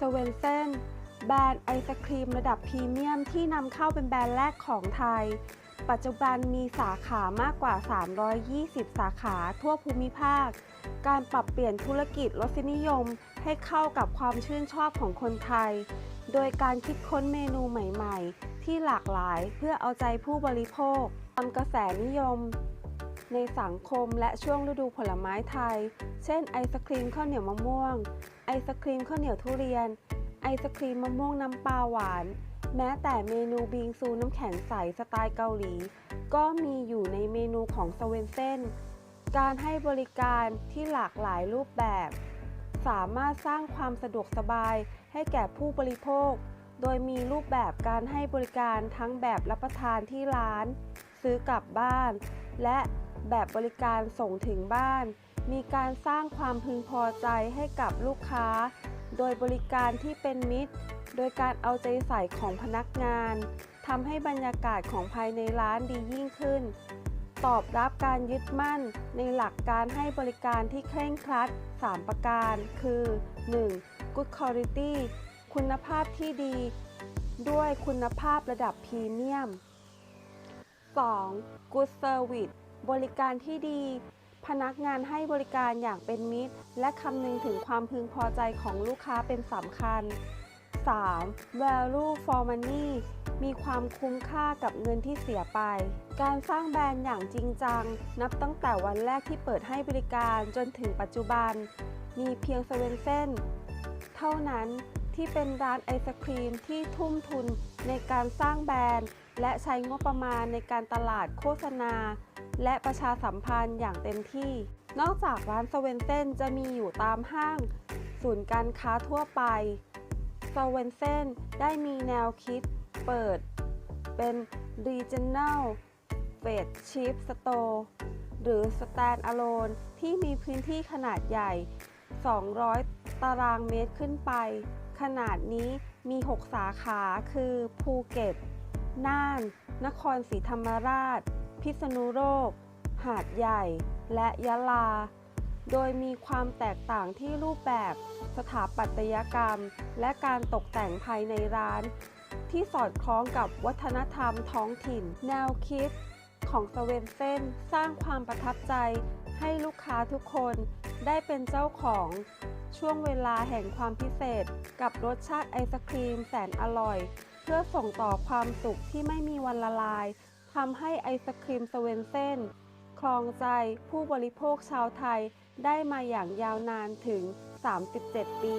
สเวนเซนแบรนด์ไอศครีมระดับพรีเมียมที่นำเข้าเป็นแบรนด์แรกของไทย ปัจจุบันมีสาขามากกว่า 320 สาขาทั่วภูมิภาค การปรับเปลี่ยนธุรกิจรสนิยมให้เข้ากับความชื่นชอบของคนไทย โดยการคิดค้นเมนูใหม่ ๆ ที่หลากหลายเพื่อเอาใจผู้บริโภคตามกระแสนิยม ในสังคมและช่วงฤดูผลไม้ไทย เช่น ไอศครีมข้าวเหนียวมะม่วง ไอศครีมข้าวเหนียวทุเรียน ไอศครีมมะม่วงน้ำปลาหวาน แม้แต่เมนูบิงซูน้ำแข็งใสสไตล์เกาหลี ก็มีอยู่ในเมนูของสเวนเซนการให้บริการที่หลากหลายรูปแบบ สามารถสร้างความสะดวกสบายให้แก่ผู้บริโภค โดยมีรูปแบบการให้บริการทั้งแบบรับประทานที่ร้าน ซื้อกลับบ้าน และ แบบบริการส่งถึงบ้าน มีการสร้างความพึงพอใจให้กับลูกค้า โดยบริการที่เป็นมิตร โดยการเอาใจใส่ของพนักงานทำให้บรรยากาศของภายในร้านดียิ่งขึ้น ตอบรับการยึดมั่นในหลักการให้บริการที่เคร่งครัด 3 ประการ คือ 1. Good Quality คุณภาพที่ดี ด้วยคุณภาพระดับพรีเมียม 2. Good Service บริการที่ดี พนักงานให้บริการอย่างเป็นมิตร และคำนึงถึงความพึงพอใจของลูกค้าเป็นสำคัญ 3. Value for money มีความคุ้มค่ากับเงินที่เสียไป การสร้างแบรนด์อย่างจริงจัง นับตั้งแต่วันแรกที่เปิดให้บริการจนถึงปัจจุบัน มีเพียงสเว่นเซนเท่านั้นที่เป็นร้านไอศครีมที่ทุ่มทุนในการสร้างแบรนด์ และใช้งบประมาณในการตลาดโฆษณา และประชาสัมพันธ์อย่างเต็มที่ นอกจากร้านสเวนเซนจะมีอยู่ตามห้าง ศูนย์การค้าทั่วไปสเวนเซนได้มีแนวคิดเปิด เป็น Regional f a d Ship Store หรือ Stand Alone ที่มีพื้นที่ขนาดใหญ่ 200 ตารางเมตรขึ้นไป ขนาดนี้มี 6 สาขาคือภูเก็ต น่าน นครศรีธรรมราช พิษณุโลก หาดใหญ่ และยะลา โดยมีความแตกต่างที่รูปแบบ สถาปัตยกรรม และการตกแต่งภายในร้าน ที่สอดคล้องกับวัฒนธรรมท้องถิ่น แนวคิดของสเวนเซนสร้างความประทับใจให้ลูกค้าทุกคนได้เป็นเจ้าของช่วงเวลาแห่งความพิเศษ กับรสชาติไอศครีมแสนอร่อย พื่อส่งต่อความสุขที่ไม่มีวันละลายทำให้ไอศครีมสเวนเซนครองใจผู้บริโภคชาวไทยได้มาอย่างยาวนานถึง 37 ปี